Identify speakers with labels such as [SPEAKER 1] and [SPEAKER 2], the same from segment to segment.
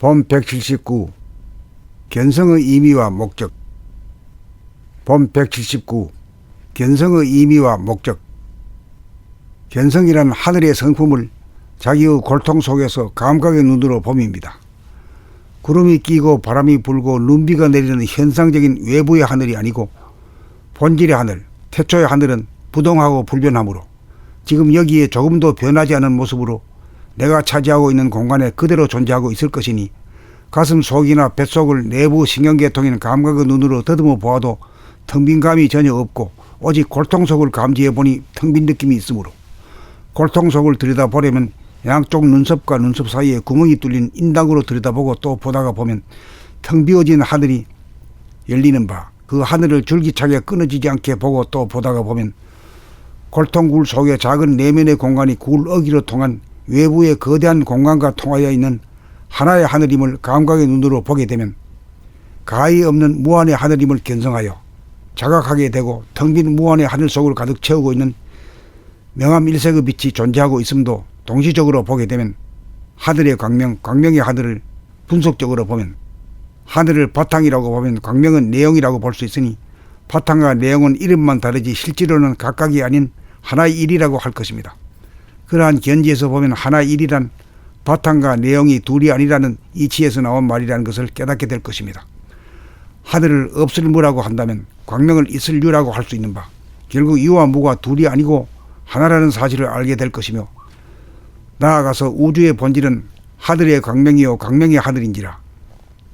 [SPEAKER 1] 본 179 견성의 의미와 목적 본 179 견성의 의미와 목적 견성이란 하늘의 성품을 자기의 골통 속에서 감각의 눈으로 봄입니다. 구름이 끼고 바람이 불고 눈비가 내리는 현상적인 외부의 하늘이 아니고 본질의 하늘, 태초의 하늘은 부동하고 불변하므로 지금 여기에 조금도 변하지 않은 모습으로 내가 차지하고 있는 공간에 그대로 존재하고 있을 것이니 가슴 속이나 뱃속을 내부 신경계통인 감각의 눈으로 더듬어 보아도 텅 빈 감이 전혀 없고 오직 골통 속을 감지해 보니 텅 빈 느낌이 있으므로 골통 속을 들여다보려면 양쪽 눈썹과 눈썹 사이에 구멍이 뚫린 인당으로 들여다보고 또 보다가 보면 텅 비어진 하늘이 열리는 바 그 하늘을 줄기차게 끊어지지 않게 보고 또 보다가 보면 골통굴 속에 작은 내면의 공간이 굴 어기로 통한 외부의 거대한 공간과 통하여 있는 하나의 하늘임을 감각의 눈으로 보게 되면 가히 없는 무한의 하늘임을 견성하여 자각하게 되고 텅 빈 무한의 하늘 속을 가득 채우고 있는 명암 일색의 빛이 존재하고 있음도 동시적으로 보게 되면 하늘의 광명, 광명의 하늘을 분석적으로 보면 하늘을 바탕이라고 보면 광명은 내용이라고 볼 수 있으니 바탕과 내용은 이름만 다르지 실제로는 각각이 아닌 하나의 일이라고 할 것입니다. 그러한 견지에서 보면 하나의 일이란 바탕과 내용이 둘이 아니라는 이치에서 나온 말이라는 것을 깨닫게 될 것입니다. 하늘을 없을 무라고 한다면 광명을 있을 유라고 할 수 있는 바 결국 유와 무가 둘이 아니고 하나라는 사실을 알게 될 것이며 나아가서 우주의 본질은 하늘의 광명이요 광명의 하늘인지라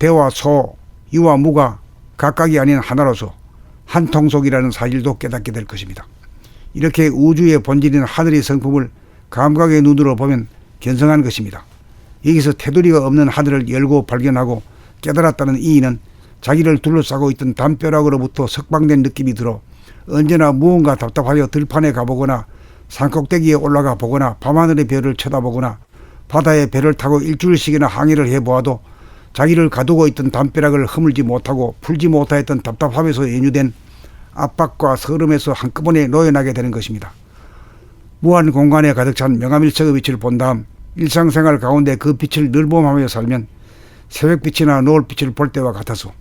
[SPEAKER 1] 대와 소, 유와 무가 각각이 아닌 하나로서 한 통속이라는 사실도 깨닫게 될 것입니다. 이렇게 우주의 본질인 하늘의 성품을 감각의 눈으로 보면 견성한 것입니다. 여기서 테두리가 없는 하늘을 열고 발견하고 깨달았다는 이의는 자기를 둘러싸고 있던 담벼락으로부터 석방된 느낌이 들어 언제나 무언가 답답하여 들판에 가보거나 산꼭대기에 올라가 보거나 밤하늘의 별을 쳐다보거나 바다에 배를 타고 일주일씩이나 항해를 해보아도 자기를 가두고 있던 담벼락을 허물지 못하고 풀지 못하였던 답답함에서 연유된 압박과 서름에서 한꺼번에 놓여나게 되는 것입니다. 무한 공간에 가득 찬 명암일색의 빛을 본 다음 일상생활 가운데 그 빛을 늘봄하며 살면 새벽빛이나 노을빛을 볼 때와 같아서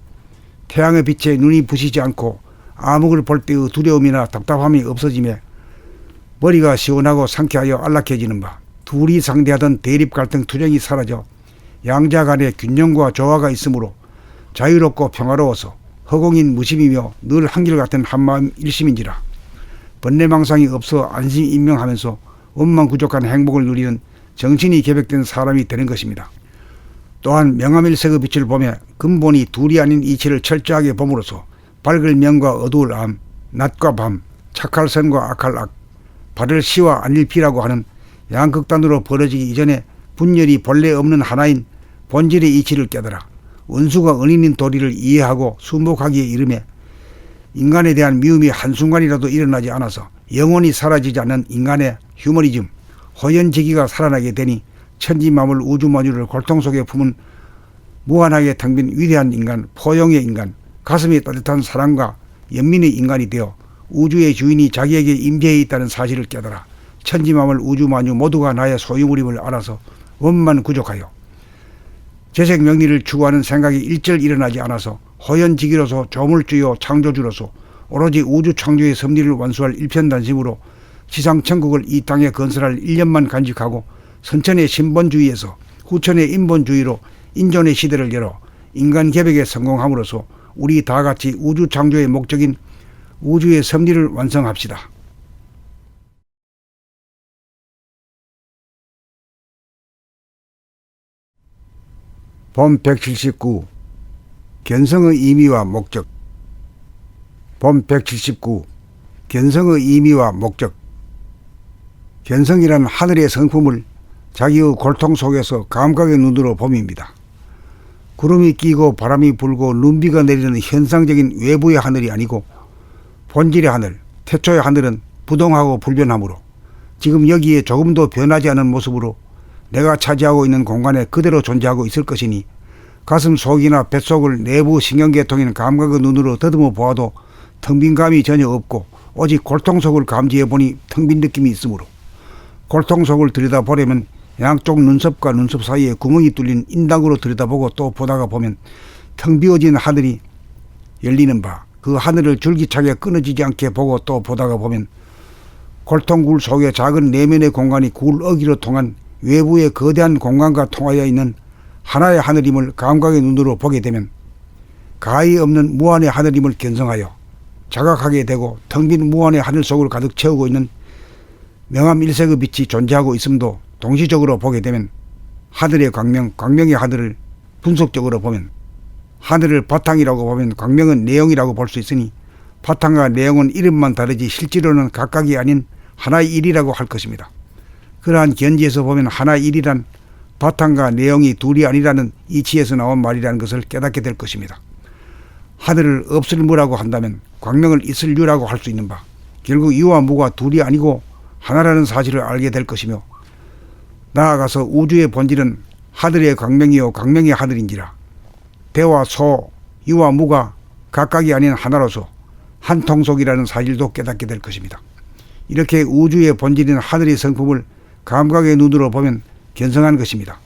[SPEAKER 1] 태양의 빛에 눈이 부시지 않고 암흑을 볼 때의 두려움이나 답답함이 없어지며 머리가 시원하고 상쾌하여 안락해지는 바 둘이 상대하던 대립 갈등 투쟁이 사라져 양자 간의 균형과 조화가 있으므로 자유롭고 평화로워서 허공인 무심이며 늘 한결같은 한마음 일심인지라 번뇌망상이 없어 안심인명하면서 원망구족한 행복을 누리는 정신이 개백된 사람이 되는 것입니다. 또한 명암일색의 빛을 보며 근본이 둘이 아닌 이치를 철저하게 봄으로써 밝을 명과 어두울 암, 낮과 밤, 착할 선과 악할 악, 발을 시와 아닐 피라고 하는 양극단으로 벌어지기 이전에 분열이 본래 없는 하나인 본질의 이치를 깨달아 원수가 은인인 도리를 이해하고 순복하기에 이르며 인간에 대한 미움이 한순간이라도 일어나지 않아서 영원히 사라지지 않는 인간의 휴머니즘, 호연지기가 살아나게 되니 천지만물 우주만유를 골통 속에 품은 무한하게 텅빈 위대한 인간, 포용의 인간, 가슴이 따뜻한 사랑과 연민의 인간이 되어 우주의 주인이 자기에게 임재해 있다는 사실을 깨달아 천지만물 우주만유 모두가 나의 소유물임을 알아서 원만 구족하여 재생 명리를 추구하는 생각이 일절 일어나지 않아서 호연지기로서 조물주요 창조주로서 오로지 우주 창조의 섭리를 완수할 일편단심으로 지상 천국을 이 땅에 건설할 1년만 간직하고 선천의 신본주의에서 후천의 인본주의로 인존의 시대를 열어 인간 개벽에 성공함으로써 우리 다 같이 우주 창조의 목적인 우주의 섭리를 완성합시다. 본179 견성의 의미와 목적 본 179 견성의 의미와 목적 견성이란 하늘의 성품을 자기의 골통 속에서 감각의 눈으로 봄입니다. 구름이 끼고 바람이 불고 눈비가 내리는 현상적인 외부의 하늘이 아니고 본질의 하늘, 태초의 하늘은 부동하고 불변하므로 지금 여기에 조금도 변하지 않은 모습으로 내가 차지하고 있는 공간에 그대로 존재하고 있을 것이니 가슴 속이나 뱃속을 내부 신경계통인 감각의 눈으로 더듬어 보아도 텅 빈 감이 전혀 없고 오직 골통 속을 감지해 보니 텅 빈 느낌이 있으므로 골통 속을 들여다보려면 양쪽 눈썹과 눈썹 사이에 구멍이 뚫린 인당으로 들여다보고 또 보다가 보면 텅 비어진 하늘이 열리는 바 그 하늘을 줄기차게 끊어지지 않게 보고 또 보다가 보면 골통굴 속에 작은 내면의 공간이 굴 어기로 통한 외부의 거대한 공간과 통하여 있는 하나의 하늘임을 감각의 눈으로 보게 되면 가히 없는 무한의 하늘임을 견성하여 자각하게 되고 텅 빈 무한의 하늘 속을 가득 채우고 있는 명암 일색의 빛이 존재하고 있음도 동시적으로 보게 되면 하늘의 광명, 광명의 하늘을 분석적으로 보면 하늘을 바탕이라고 보면 광명은 내용이라고 볼 수 있으니 바탕과 내용은 이름만 다르지 실제로는 각각이 아닌 하나의 일이라고 할 것입니다. 그러한 견지에서 보면 하나의 일이란 바탕과 내용이 둘이 아니라는 이치에서 나온 말이라는 것을 깨닫게 될 것입니다. 하늘을 없을 무라고 한다면 광명을 있을 유라고 할 수 있는 바 결국 유와 무가 둘이 아니고 하나라는 사실을 알게 될 것이며 나아가서 우주의 본질은 하늘의 광명이요 광명의 하늘인지라 대와 소, 유와 무가 각각이 아닌 하나로서 한 통속이라는 사실도 깨닫게 될 것입니다. 이렇게 우주의 본질인 하늘의 성품을 감각의 눈으로 보면 견성한 것입니다.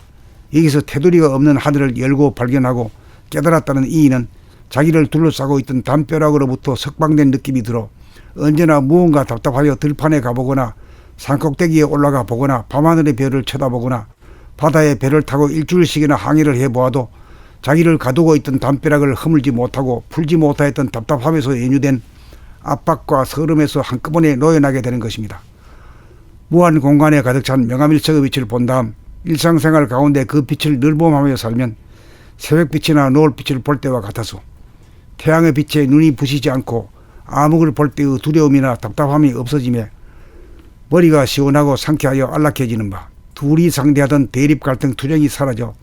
[SPEAKER 1] 여기서 테두리가 없는 하늘을 열고 발견하고 깨달았다는 이인은 자기를 둘러싸고 있던 담벼락으로부터 석방된 느낌이 들어 언제나 무언가 답답하여 들판에 가보거나 산꼭대기에 올라가 보거나 밤하늘의 별을 쳐다보거나 바다의 배를 타고 일주일씩이나 항해를 해보아도 자기를 가두고 있던 담벼락을 허물지 못하고 풀지 못하였던 답답함에서 연유된 압박과 서름에서 한꺼번에 놓여나게 되는 것입니다. 무한 공간에 가득 찬 명암일색의 빛을 본 다음 일상생활 가운데 그 빛을 늘봄하며 살면 새벽빛이나 노을빛을 볼 때와 같아서 태양의 빛에 눈이 부시지 않고 암흑을 볼 때의 두려움이나 답답함이 없어지며 머리가 시원하고 상쾌하여 안락해지는 바 둘이 상대하던 대립 갈등 투쟁이 사라져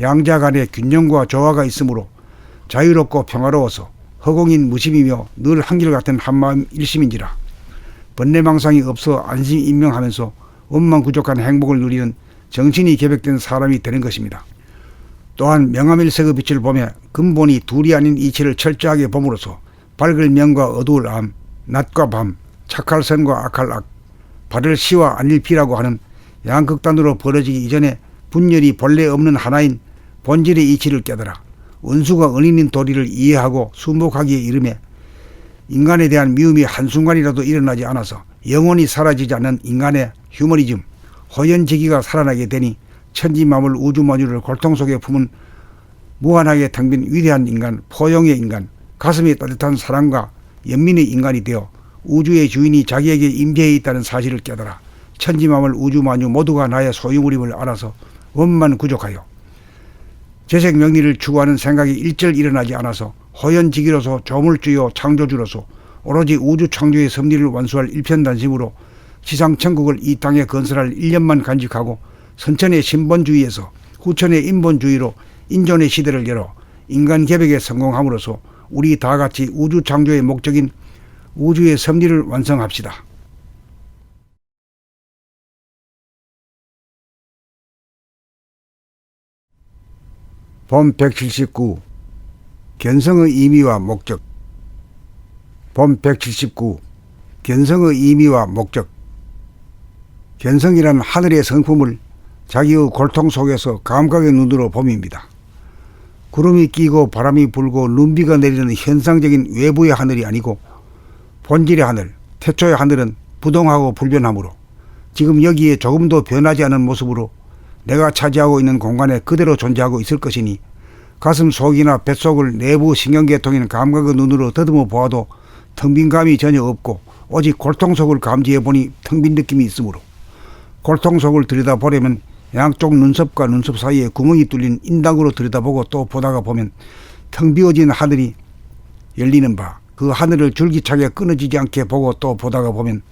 [SPEAKER 1] 양자 간의 균형과 조화가 있으므로 자유롭고 평화로워서 허공인 무심이며 늘 한결같은 한마음 일심인지라 번뇌망상이 없어 안심인명하면서 원망구족한 행복을 누리는 정신이 개백된 사람이 되는 것입니다. 또한 명암일색의 빛을 보며 근본이 둘이 아닌 이치를 철저하게 봄으로써 밝을 명과 어두울 암, 낮과 밤, 착할 선과 악할 악, 발을 시와 아닐 피라고 하는 양극단으로 벌어지기 이전에 분열이 본래 없는 하나인 본질의 이치를 깨달아 원수가 은인인 도리를 이해하고 순복하기에 이르매 인간에 대한 미움이 한순간이라도 일어나지 않아서 영원히 사라지지 않는 인간의 휴머니즘, 호연지기가 살아나게 되니 천지만물 우주만유를 골통 속에 품은 무한하게 텅빈 위대한 인간, 포용의 인간, 가슴이 따뜻한 사랑과 연민의 인간이 되어 우주의 주인이 자기에게 임재해 있다는 사실을 깨달아 천지만물 우주만유 모두가 나의 소유물임을 알아서 원만 구족하여 재생 명리를 추구하는 생각이 일절 일어나지 않아서 허연지기로서 조물주요 창조주로서 오로지 우주 창조의 섭리를 완수할 일편단심으로 지상천국을 이 땅에 건설할 1년만 간직하고 선천의 신본주의에서 후천의 인본주의로 인존의 시대를 열어 인간 개벽에 성공함으로써 우리 다 같이 우주 창조의 목적인 우주의 섭리를 완성합시다. 봄179 견성의 의미와 목적 봄179 견성의 의미와 목적 견성이란 하늘의 성품을 자기의 골통 속에서 감각의 눈으로 봄입니다. 구름이 끼고 바람이 불고 눈비가 내리는 현상적인 외부의 하늘이 아니고 본질의 하늘, 태초의 하늘은 부동하고 불변하므로 지금 여기에 조금도 변하지 않은 모습으로 내가 차지하고 있는 공간에 그대로 존재하고 있을 것이니 가슴 속이나 뱃속을 내부 신경계통인 감각의 눈으로 더듬어 보아도 텅 빈 감이 전혀 없고 오직 골통 속을 감지해 보니 텅 빈 느낌이 있으므로 골통 속을 들여다보려면 양쪽 눈썹과 눈썹 사이에 구멍이 뚫린 인당으로 들여다보고 또 보다가 보면 텅 비어진 하늘이 열리는 바 그 하늘을 줄기차게 끊어지지 않게 보고 또 보다가 보면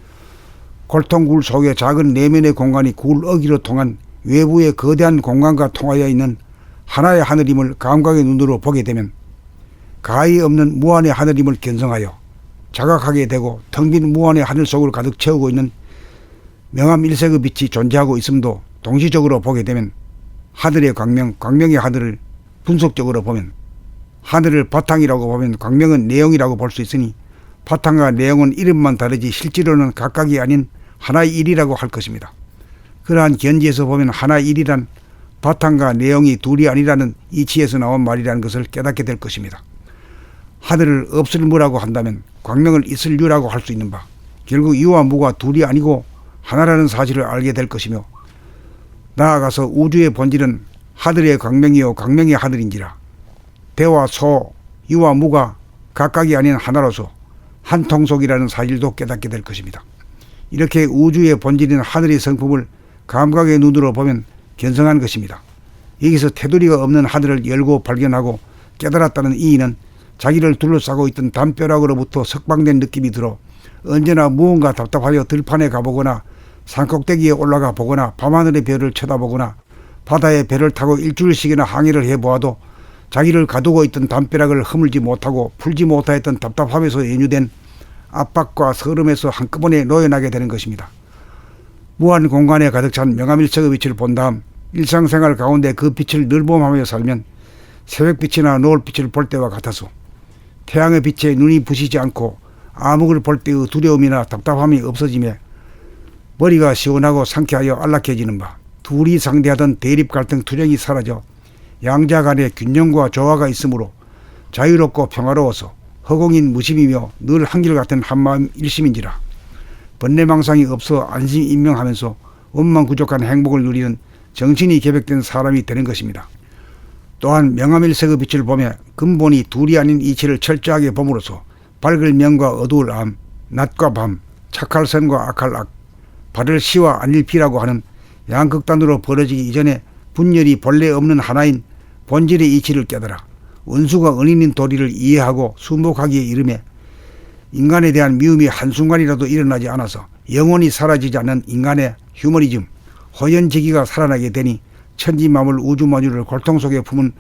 [SPEAKER 1] 골통굴 속에 작은 내면의 공간이 굴 어기로 통한 외부의 거대한 공간과 통하여 있는 하나의 하늘임을 감각의 눈으로 보게 되면 가히 없는 무한의 하늘임을 견성하여 자각하게 되고 텅 빈 무한의 하늘 속을 가득 채우고 있는 명암 일색의 빛이 존재하고 있음도 동시적으로 보게 되면 하늘의 광명, 광명의 하늘을 분석적으로 보면 하늘을 바탕이라고 보면 광명은 내용이라고 볼 수 있으니 바탕과 내용은 이름만 다르지 실제로는 각각이 아닌 하나의 일이라고 할 것입니다. 그러한 견지에서 보면 하나 일이란 바탕과 내용이 둘이 아니라는 이치에서 나온 말이라는 것을 깨닫게 될 것입니다. 하늘을 없을 무라고 한다면 광명을 있을 유라고 할 수 있는 바 결국 유와 무가 둘이 아니고 하나라는 사실을 알게 될 것이며 나아가서 우주의 본질은 하늘의 광명이요 광명의 하늘인지라 대와 소 유와 무가 각각이 아닌 하나로서 한 통속이라는 사실도 깨닫게 될 것입니다. 이렇게 우주의 본질인 하늘의 성품을 감각의 눈으로 보면 견성한 것입니다. 여기서 테두리가 없는 하늘을 열고 발견하고 깨달았다는 이인은 자기를 둘러싸고 있던 담벼락으로부터 석방된 느낌이 들어 언제나 무언가 답답하여 들판에 가보거나 산꼭대기에 올라가 보거나 밤하늘의 별을 쳐다보거나 바다에 배를 타고 일주일씩이나 항해를 해보아도 자기를 가두고 있던 담벼락을 허물지 못하고 풀지 못하였던 답답함에서 연유된 압박과 서름에서 한꺼번에 놓여나게 되는 것입니다. 무한 공간에 가득 찬 명암일색의 빛을 본 다음 일상생활 가운데 그 빛을 늘봄하며 살면 새벽빛이나 노을빛을 볼 때와 같아서 태양의 빛에 눈이 부시지 않고 암흑을 볼 때의 두려움이나 답답함이 없어지며 머리가 시원하고 상쾌하여 안락해지는 바 둘이 상대하던 대립 갈등 투쟁이 사라져 양자 간의 균형과 조화가 있으므로 자유롭고 평화로워서 허공인 무심이며 늘 한결같은 한마음 일심인지라 번뇌망상이 없어 안심인명하면서 원망구족한 행복을 누리는 정신이 개백된 사람이 되는 것입니다. 또한 명암일색의 빛을 보며 근본이 둘이 아닌 이치를 철저하게 봄으로써 밝을 명과 어두울 암, 낮과 밤, 착할 선과 악할 악, 발을 시와 안일피라고 하는 양극단으로 벌어지기 이전에 분열이 본래 없는 하나인 본질의 이치를 깨달아 원수가 은인인 도리를 이해하고 수목하기에 이르며 인간에 대한 미움이 한순간이라도 일어나지 않아서 영원히 사라지지 않는 인간의 휴머니즘, 호연지기가 살아나게 되니 천지만물 우주만유를 골통 속에 품은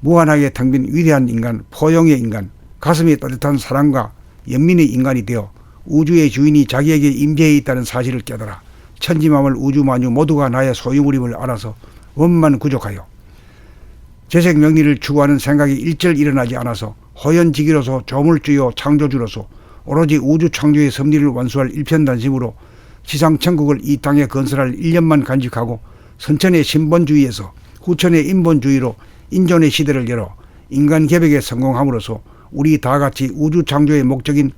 [SPEAKER 1] 무한하게 텅빈 위대한 인간, 포용의 인간, 가슴이 따뜻한 사랑과 연민의 인간이 되어 우주의 주인이 자기에게 임재해 있다는 사실을 깨달아 천지만물 우주만유 모두가 나의 소유물임을 알아서 원만 구족하여 재생 명리를 추구하는 생각이 일절 일어나지 않아서 호연지기로서 조물주요 창조주로서 오로지 우주 창조의 섭리를 완수할 일편단심으로 지상천국을 이 땅에 건설할 1년만 간직하고 선천의 신본주의에서 후천의 인본주의로 인존의 시대를 열어 인간 개벽에 성공함으로써 우리 다 같이 우주 창조의 목적인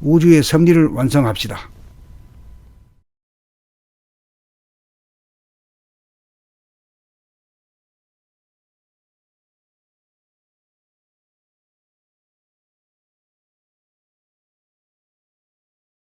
[SPEAKER 1] 우주의 섭리를 완성합시다.